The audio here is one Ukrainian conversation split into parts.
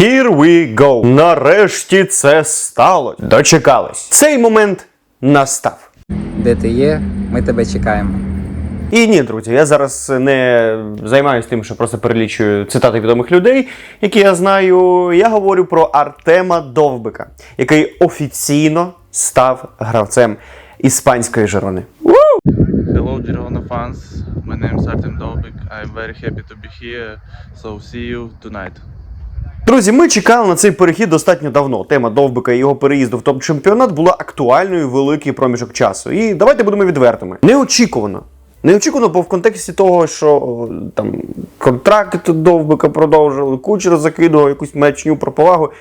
Here we go! Нарешті це стало. Дочекались. Цей момент настав. Де ти є, ми тебе чекаємо. І ні, друзі, я зараз не займаюся тим, що просто перелічую цитати відомих людей, які я знаю. Я говорю про Артема Довбика, який офіційно став гравцем іспанської Жирони. Hello, Girona fans. My name is Artem Dovbik. I'm very happy to be here. So see you tonight. Друзі, ми чекали на цей перехід достатньо давно. Тема Довбика і його переїзду в топ-чемпіонат була актуальною великий проміжок часу. І давайте будемо відвертими. Неочікувано. Неочікувано, бо в контексті того, що там контракт Довбика продовжили, кучер закидував якусь мечню про повагу.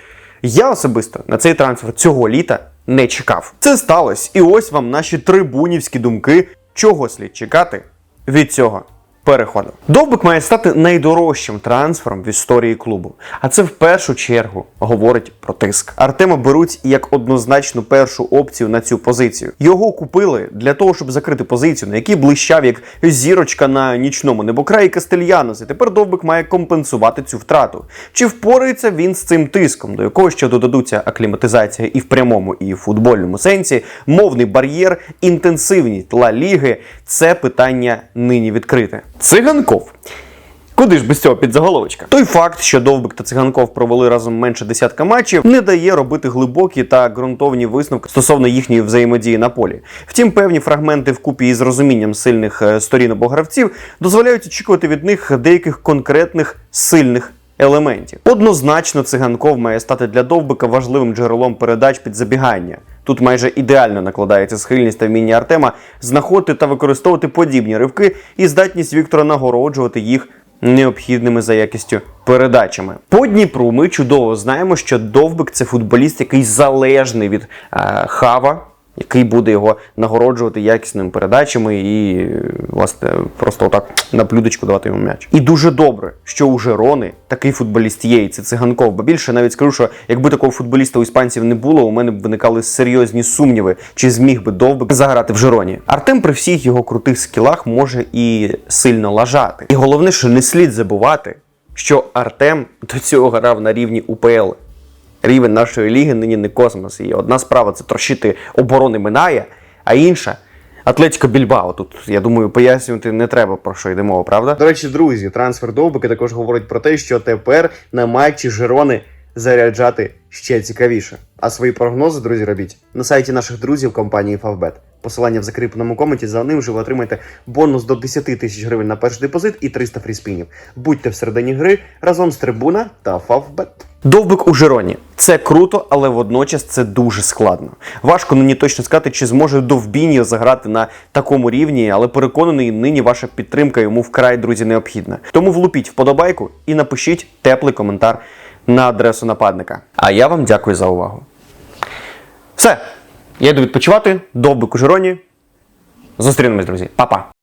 Я особисто на цей трансфер цього літа не чекав. Це сталося. І ось вам наші трибунівські думки, чого слід чекати від цього переходу. Довбик має стати найдорожчим трансфером в історії клубу. А це в першу чергу говорить про тиск. Артема беруть як однозначну першу опцію на цю позицію. Його купили для того, щоб закрити позицію, на якій блищав як зірочка на нічному небокраї Кастельянос. І тепер Довбик має компенсувати цю втрату. Чи впорається він з цим тиском, до якого ще додадуться акліматизація і в прямому, і в футбольному сенсі, мовний бар'єр, інтенсивність Ла Ліги це питання нині відкрите. Циганков. Куди ж без цього підзаголовочка? Той факт, що Довбик та Циганков провели разом менше десятка матчів, не дає робити глибокі та ґрунтовні висновки стосовно їхньої взаємодії на полі. Втім, певні фрагменти вкупі із розумінням сильних е, сторін або гравців дозволяють очікувати від них деяких конкретних сильних елементів. Однозначно, циганков має стати для довбика важливим джерелом передач під забігання. Тут майже ідеально накладається схильність та вміння Артема знаходити та використовувати подібні ривки і здатність Віктора нагороджувати їх необхідними за якістю передачами. По Дніпру ми чудово знаємо, що Довбик це футболіст, який залежний від е, хава. Який буде його нагороджувати якісними передачами і, власне, просто отак на блюдечку давати йому м'яч. І дуже добре, що у Жерони такий футболіст є, і це циганков. Бо більше навіть скажу, що якби такого футболіста у іспанців не було, у мене б виникали серйозні сумніви, чи зміг би Довбик заграти в Жероні. Артем при всіх його крутих скілах може і сильно лажати. І головне, що не слід забувати, що Артем до цього грав на рівні УПЛ. Рівень нашої ліги нині не космос. І одна справа це трощити оборони минає, а інша Атлетико Більбао. Тут я думаю, пояснювати не треба про що йде мова, правда? До речі, друзі, трансфер Довбика також говорить про те, що тепер на матчі Жерони заряджати ще цікавіше. А свої прогнози, друзі, робіть на сайті наших друзів компанії Favbet. Посилання в закріпленому коменті за ним же ви отримаєте бонус до 10 тисяч гривень на перший депозит і 300 фріспінів. Будьте всередині гри разом з трибуна та Favbet. Довбик у Жероні. Це круто, але водночас це дуже складно. Важко нині точно сказати, чи зможе Довбіньо заграти на такому рівні, але переконаний, нині ваша підтримка йому вкрай, друзі, необхідна. Тому влупіть вподобайку і напишіть теплий коментар на адресу нападника. А я вам дякую за увагу. Все, я йду відпочивати. Довбик у Жероні. Зустрінемось, друзі. Па-па.